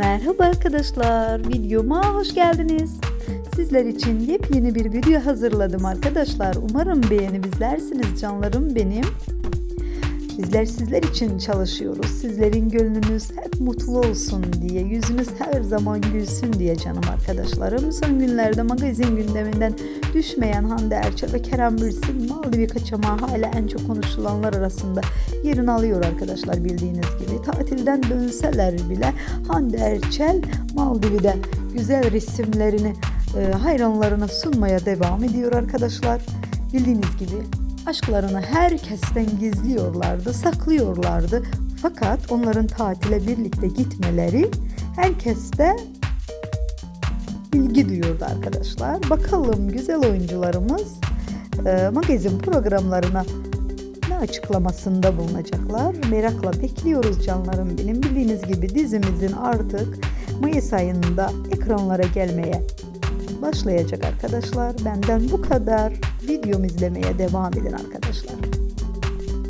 Merhaba arkadaşlar, videoma hoş geldiniz. Sizler için yepyeni bir video hazırladım arkadaşlar. Umarım beğenip izlersiniz canlarım benim. Bizler sizler için çalışıyoruz. Sizlerin gönlünüz hep mutlu olsun diye, yüzünüz her zaman gülsün diye canım arkadaşlarım. Son günlerde magazin gündeminden düşmeyen Hande Erçel ve Kerem Bürsin Maldivi kaçamağı hala en çok konuşulanlar arasında yerini alıyor arkadaşlar bildiğiniz gibi. Tatilden dönseler bile Hande Erçel Maldivi'de güzel resimlerini e, hayranlarına sunmaya devam ediyor arkadaşlar. Bildiğiniz gibi aşklarını herkesten gizliyorlardı, saklıyorlardı. Fakat onların tatile birlikte gitmeleri herkeste ilgi duyuyordu arkadaşlar. Bakalım güzel oyuncularımız e, magazin programlarına ne açıklamasında bulunacaklar. Merakla bekliyoruz canlarım benim. Bildiğiniz gibi dizimizin artık Mayıs ayında ekranlara gelmeye başlayacak arkadaşlar. Benden bu kadar. Videomu izlemeye devam edin arkadaşlar.